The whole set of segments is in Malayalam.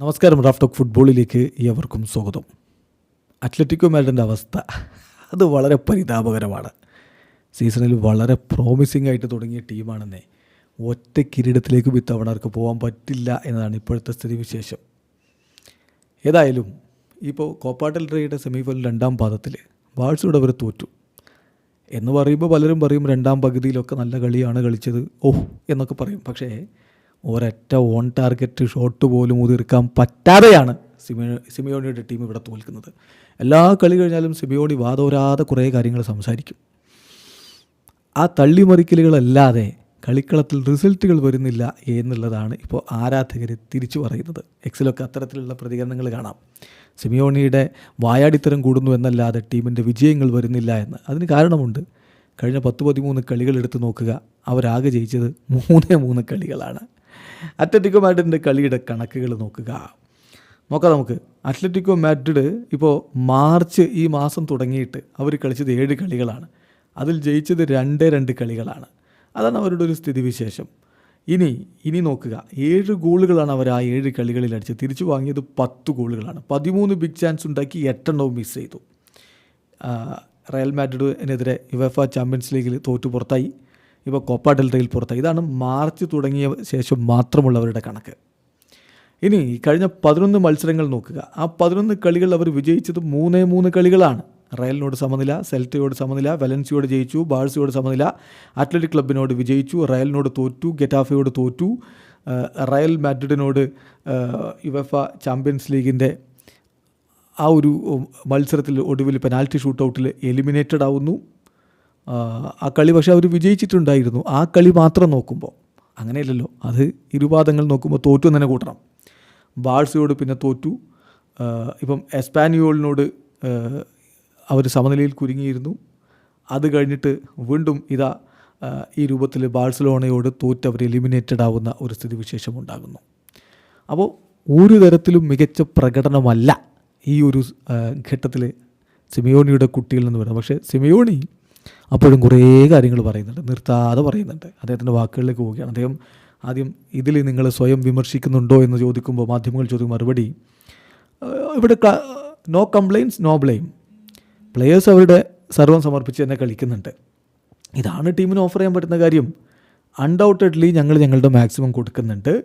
നമസ്കാരം റാഫ്റ്റോക്ക് ഫുട്ബോളിലേക്ക് ഏവർക്കും സ്വാഗതം. അത്ലറ്റിക്കോ മാഡ്രിന്റെ അവസ്ഥ അത് വളരെ പരിതാപകരമാണ്. സീസണിൽ വളരെ പ്രോമിസിംഗ് ആയിട്ട് തുടങ്ങിയ ടീമാണെന്നേ ഒറ്റ കിരീടത്തിലേക്കും ഇത്തവണ അവർക്ക് പോകാൻ പറ്റില്ല എന്നതാണ് ഇപ്പോഴത്തെ സ്ഥിതിവിശേഷം. ഏതായാലും ഇപ്പോൾ കോപ്പാട്ടൽ റേയുടെ സെമിഫൈനൽ രണ്ടാം പാദത്തിൽ ബാഴ്സയുടെ അവർ തോറ്റു. എന്ന് പറയുമ്പോൾ പലരും പറയും രണ്ടാം പകുതിയിലൊക്കെ നല്ല കളിയാണ് കളിച്ചത്. ഓഹ് എന്നൊക്കെ പറയും. പക്ഷേ ഒരൊറ്റ ഓൺ ടാർഗറ്റ് ഷോട്ട് പോലും ഉതിർക്കാൻ പറ്റാതെയാണ് സിമിയോ സിമിയോണിയുടെ ടീം ഇവിടെ തോൽക്കുന്നത്. എല്ലാ കളി കഴിഞ്ഞാലും സിമിയോണി വാദോരാതെ കുറേ കാര്യങ്ങൾ സംസാരിക്കും. ആ തള്ളിമറിക്കലുകളല്ലാതെ കളിക്കളത്തിൽ റിസൾട്ടുകൾ വരുന്നില്ല എന്നുള്ളതാണ് ഇപ്പോൾ ആരാധകർ തിരിച്ചു പറയുന്നത്. എക്സിലൊക്കെ അത്തരത്തിലുള്ള പ്രതികരണങ്ങൾ കാണാം. സിമിയോണിയുടെ വായാടിത്തരം കൂടുന്നു എന്നല്ലാതെ ടീമിന്റെ വിജയങ്ങൾ വരുന്നില്ല എന്ന്. അതിന് കാരണമുണ്ട്. കഴിഞ്ഞ പത്ത് പതിമൂന്ന് കളികൾ എടുത്ത് നോക്കുക. അവരാകെ ജയിച്ചത് മൂന്നേ മൂന്ന് കളികളാണ്. അത്ലറ്റിക്കോ മാഡ്രിഡിന്റെ കളിയുടെ കണക്കുകൾ നോക്കുക. നോക്കാം നമുക്ക്. അത്ലറ്റിക്കോ മാഡ്രിഡ് ഇപ്പോൾ മാർച്ച് ഈ മാസം തുടങ്ങിയിട്ട് അവർ കളിച്ചത് ഏഴ് കളികളാണ്. അതിൽ ജയിച്ചത് രണ്ട് രണ്ട് കളികളാണ്. അതാണ് അവരുടെ ഒരു സ്ഥിതിവിശേഷം. ഇനി ഇനി നോക്കുക. ഏഴ് ഗോളുകളാണ് അവർ ആ ഏഴ് കളികളിൽ അടിച്ചത്. തിരിച്ചു വാങ്ങിയത് പത്ത് ഗോളുകളാണ്. പതിമൂന്ന് ബിഗ് ചാൻസ് ഉണ്ടാക്കി എട്ടെണ്ണവും മിസ് ചെയ്തു. റയൽ മാഡ്രിഡിനെതിരെ യുവഫ ചാമ്പ്യൻസ് ലീഗിൽ തോറ്റു പുറത്തായി. ഇപ്പോൾ കോപ്പ ഡെൽറ്റയിൽ പുറത്ത്. ഇതാണ് മാർച്ച് തുടങ്ങിയ ശേഷം മാത്രമുള്ളവരുടെ കണക്ക്. ഇനി കഴിഞ്ഞ പതിനൊന്ന് മത്സരങ്ങൾ നോക്കുക. ആ പതിനൊന്ന് കളികൾ അവർ വിജയിച്ചത് മൂന്നേ മൂന്ന് കളികളാണ്. റയലിനോട് സമനില സെൽറ്റയോട് സമനില വലൻസിയോട് ജയിച്ചു ബാഴ്സയോട് സമനില അത്ലറ്റിക് ക്ലബിനോട് വിജയിച്ചു റയലിനോട് തോറ്റു ഗെറ്റാഫയോട് തോറ്റു റയൽ മാഡ്രിഡിനോട് യുവഫ ചാമ്പ്യൻസ് ലീഗിന്റെ ആ ഒരു മത്സരത്തിൽ ഒടുവിൽ പെനാൽറ്റി ഷൂട്ടൗട്ടിൽ എലിമിനേറ്റഡ് ആവുന്നു. ആ, കളി പക്ഷേ അവർ വിജയിച്ചിട്ടുണ്ടായിരുന്നു. ആ കളി മാത്രം നോക്കുമ്പോൾ. അങ്ങനെയല്ലല്ലോ. അത് ഇരുപാദങ്ങൾ നോക്കുമ്പോൾ തോറ്റു തന്നെ കൂട്ടണം. ബാഴ്സയോട് പിന്നെ തോറ്റു. ഇപ്പം എസ്പാനിയോളിനോട് അവർ സമനിലയിൽ കുരുങ്ങിയിരുന്നു. അത് കഴിഞ്ഞിട്ട് വീണ്ടും ഇതാ ഈ രൂപത്തിൽ ബാഴ്സലോണയോട് തോറ്റ് അവർ എലിമിനേറ്റഡ് ആവുന്ന ഒരു സ്ഥിതിവിശേഷം ഉണ്ടാകുന്നു. അപ്പോൾ ഒരു തരത്തിലും മികച്ച പ്രകടനമല്ല ഈ ഒരു ഘട്ടത്തിൽ സിമിയോണിയുടെ കുട്ടികളിൽ നിന്ന് വരുന്നത്. പക്ഷേ സിമിയോണി അപ്പോഴും കുറേ കാര്യങ്ങൾ പറയുന്നുണ്ട് നിർത്താതെ പറയുന്നുണ്ട്. അദ്ദേഹത്തിന്റെ വാക്കുകളിലേക്ക് പോവുകയാണ്. അദ്ദേഹം ആദ്യം ഇതിൽ നിങ്ങൾ സ്വയം വിമർശിക്കുന്നുണ്ടോ എന്ന് ചോദിക്കുമ്പോൾ മാധ്യമങ്ങൾ ചോദിക്കും മറുപടി ഇവിടെ no complaints no blame. Players അവരുടെ സർവം സമർപ്പിച്ച് തന്നെ കളിക്കുന്നുണ്ട്. ഇതാണ് ടീമിന് ഓഫർ ചെയ്യാൻ പറ്റുന്ന കാര്യം. അൺഡൗട്ടഡ്ലി ഞങ്ങൾ ഞങ്ങളുടെ മാക്സിമം കൊടുക്കുന്നുണ്ട്.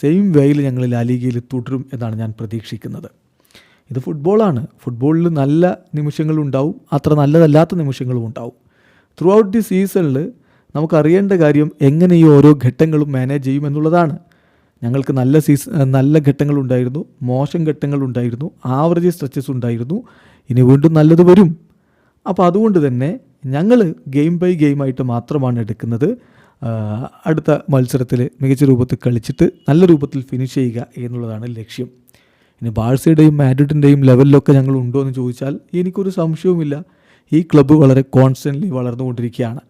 സെയിം വേയിൽ ഞങ്ങൾ ലാലീഗയിൽ തുടരും എന്നാണ് ഞാൻ പ്രതീക്ഷിക്കുന്നത്. ഇത് ഫുട്ബോളാണ് ഫുട്ബോളിൽ നല്ല നിമിഷങ്ങളുണ്ടാവും. അത്ര നല്ലതല്ലാത്ത നിമിഷങ്ങളും ഉണ്ടാവും. ത്രൂ ഔട്ട് ദി സീസണിൽ നമുക്കറിയേണ്ട കാര്യം എങ്ങനെ ഈ ഓരോ ഘട്ടങ്ങളും മാനേജ് ചെയ്യും എന്നുള്ളതാണ്. ഞങ്ങൾക്ക് നല്ല സീസൺ നല്ല ഘട്ടങ്ങളുണ്ടായിരുന്നു. മോശം ഘട്ടങ്ങളുണ്ടായിരുന്നു. ആവറേജ് സ്ട്രെച്ചസ് ഉണ്ടായിരുന്നു. ഇനി വീണ്ടും നല്ലത് വരും. അപ്പോൾ അതുകൊണ്ട് തന്നെ ഞങ്ങൾ ഗെയിം ബൈ ഗെയിമായിട്ട് മാത്രമാണ് എടുക്കുന്നത്. അടുത്ത മത്സരത്തിൽ മികച്ച രൂപത്തിൽ കളിച്ചിട്ട് നല്ല രൂപത്തിൽ ഫിനിഷ് ചെയ്യുക എന്നുള്ളതാണ് ലക്ഷ്യം. ഇനി ബാഴ്സയുടെയും മാഡ്രിഡിന്റെയും ലെവലിലൊക്കെ ഞങ്ങൾ ഉണ്ടോ എന്ന് ചോദിച്ചാൽ എനിക്കൊരു സംശയവുമില്ല. ഈ ക്ലബ്ബ് വളരെ കോൺസ്റ്റന്റ്ലി വളർന്നുകൊണ്ടിരിക്കുകയാണ്.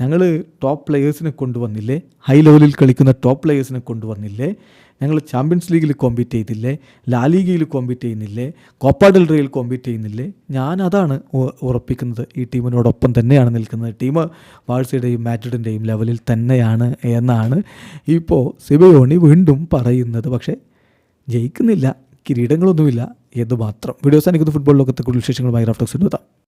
ഞങ്ങൾ ടോപ്പ് പ്ലെയേഴ്സിനെ കൊണ്ടുവന്നില്ലേ? ഹൈ ലെവലിൽ കളിക്കുന്ന ടോപ്പ് പ്ലെയേഴ്സിനെ കൊണ്ടുവന്നില്ലേ? ഞങ്ങൾ ചാമ്പ്യൻസ് ലീഗിൽ കോമ്പീറ്റ് ചെയ്തില്ലേ? ലാലീഗയിൽ കോമ്പീറ്റ് ചെയ്യുന്നില്ലേ? കോപ്പ ഡെൽ റേയിൽ കോമ്പീറ്റ് ചെയ്യുന്നില്ലേ? ഞാൻ അതാണ് ഉറപ്പിക്കുന്നത്. ഈ ടീമിനോടൊപ്പം തന്നെയാണ് നിൽക്കുന്നത്. ടീം വാഴ്സയുടെയും മാറ്റിഡിന്റെയും ലെവലിൽ തന്നെയാണ് എന്നാണ് ഇപ്പോൾ സിബയോണി വീണ്ടും പറയുന്നത്. പക്ഷേ ജയിക്കുന്നില്ല. കിരീടങ്ങളൊന്നുമില്ല എന്ന് മാത്രം. വീഡിയോസ് എനിക്ക് ഫുട്ബോൾ ലോകത്തെ കൂടുതൽ വിശേഷങ്ങളുമായി റഫ്ലക്സ് എത്താം